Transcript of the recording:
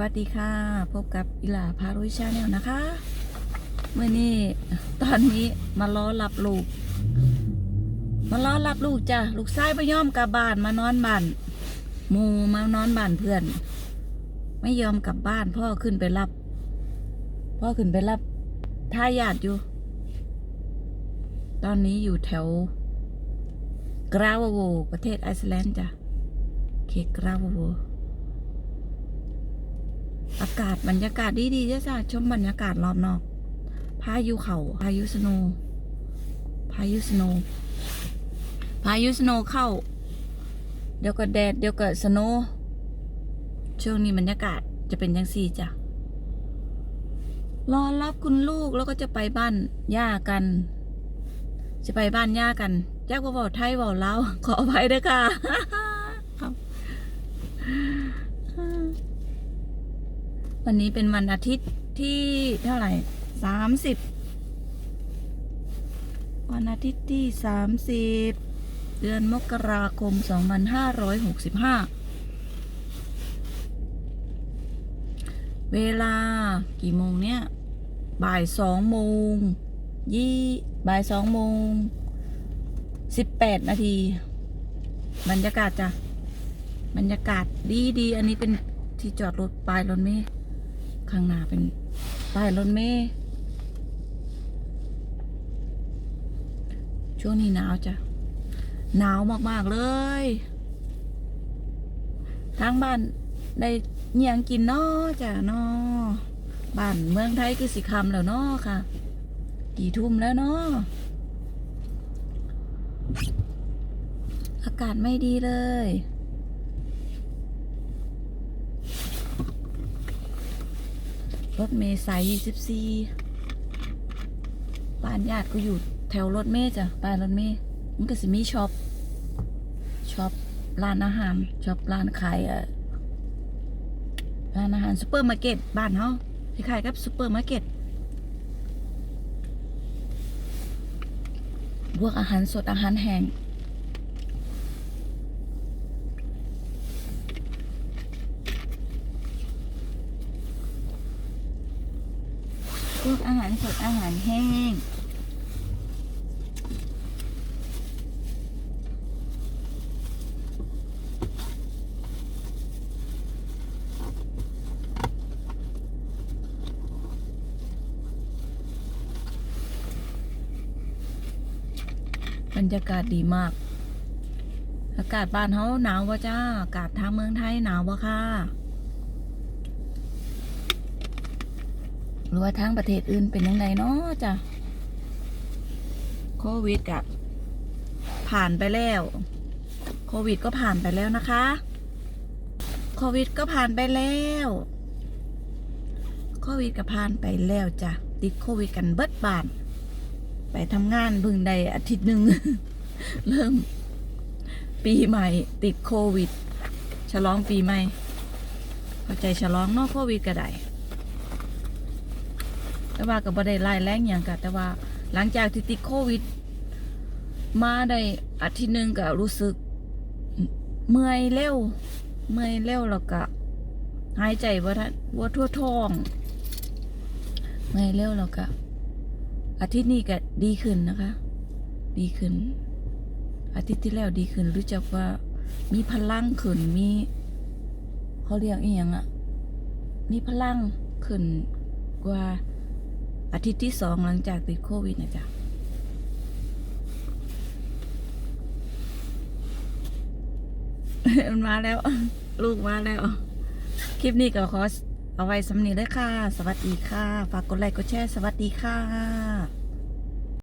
วัสดีค่ะ พบกับอิลาพารุชาแนลนะคะ เมื่อนี้ตอนนี้มาล้อรับลูก มาล้อรับลูกจ้ะลูกชายไปย่อมกลับบ้านมานอนบ้านมูมานอนบ้านเพื่อน ไม่ยอมกลับบ้าน พ่อขึ้นไปรับ พ่อขึ้นไปรับท่าญาติอยู่ ตอนนี้อยู่แถว กราวโว ประเทศไอซ์แลนด์จ้ะเขตกราวโว อากาศบรรยากาศดีดีจ้ะจ้ะชมบรรยากาศรอบนอก พายุเขาพายุสโนว์พายุสโนว์พายุสโนว์เข้า เดี๋ยวก็แดดเดี๋ยวก็สโนว์ช่วงนี้บรรยากาศจะเป็นยังสี่จ้ะรอรับคุณลูกแล้วก็จะไปบ้านย่ากัน จะไปบ้านย่ากันแจ้กว่าบอกไทยบอกลาขออภัยด้วยค่ะ วันนี้เป็นวันอาทิตย์ที่เท่าไหร่สามสิบวันอาทิตย์ที่สามสิบเดือนมกราคมสองพันห้าร้อยหกสิบห้าเวลากี่โมงเนี่ย บ่ายสองโมงยี่บ่ายสองโมงสิบแปดนาที บรรยากาศจ้ะ บรรยากาศดีดี อันนี้เป็นที่จอดรถปลายรถเม ข้างหน้าเป็นป้ายรถเมล์ช่วงนี้หนาวจ้ะ หนาวมาก ๆ เลย ทางบ้านได้เงียงกินเนาะจ้ะเนาะบ้านเมืองไทยคือสิคำแล้วเนาะค่ะ กี่ทุ่มแล้วเนาะอากาศไม่ดีเลย รถเมย์สาย24บ้านญาติก็อยู่แถวรถเมย์จ้ะบ้านรถเมย์มันก็สิมีช็อปช็อปร้านอาหารช็อปร้านขายอ่อร้านอาหารซูเปอร์มาร์เก็ตบ้านเฮาคล้ายๆกับซูเปอร์มาร์เก็ตพวกอาหารสดอาหารแห้ง พวกอาหารสดอาหารแห้ง บรรยากาศดีมาก อากาศบ้านเฮาหนาววะจ้า อากาศทางเมืองไทยหนาววะค่ะ รือว่าทางประเทศอื่นเป็นยังไงเนาะจ้ะโควิดอะผ่านไปแล้ว โควิดก็ผ่านไปแล้วนะคะ โควิดก็ผ่านไปแล้ว โควิดก็ผ่านไปแล้วจ้ะ ติดโควิดกันเบิดบาน ไปทำงานพิ่งได้อาทิตย์หนึ่ง เริ่ม ปีใหม่ ติดโควิด ฉลองปีใหม่ เข้าใจฉลองนอกโควิดก็ได้ แต่ว่าก็บ่ได้ไล่แรงอย่างกันแต่ว่าหลังจากที่ติดโควิด มาได้อาทิตย์หนึ่งก็รู้สึก เมื่อยเร็ว เมื่อยเร็วแล้วก็หายใจว่าว่าทั่วท้อง เมื่อยเร็วแล้วก็อาทิตย์นี้ก็ดีขึ้นนะคะ ดีขึ้น อาทิตย์ที่แล้วดีขึ้น รู้จักว่ามีพลังขึ้นมีเขาเรียกอีหยังอะมีพลังขึ้นกว่า อาทิตย์ที่สองหลังจากติดโควิดนะจ๊ะมันมาแล้ว ลูกมาแล้ว คลิปนี้ก็ขอเอาไว้สำนีเลยค่ะ สวัสดีค่ะ ฝากกดไลค์กดแชร์สวัสดีค่ะ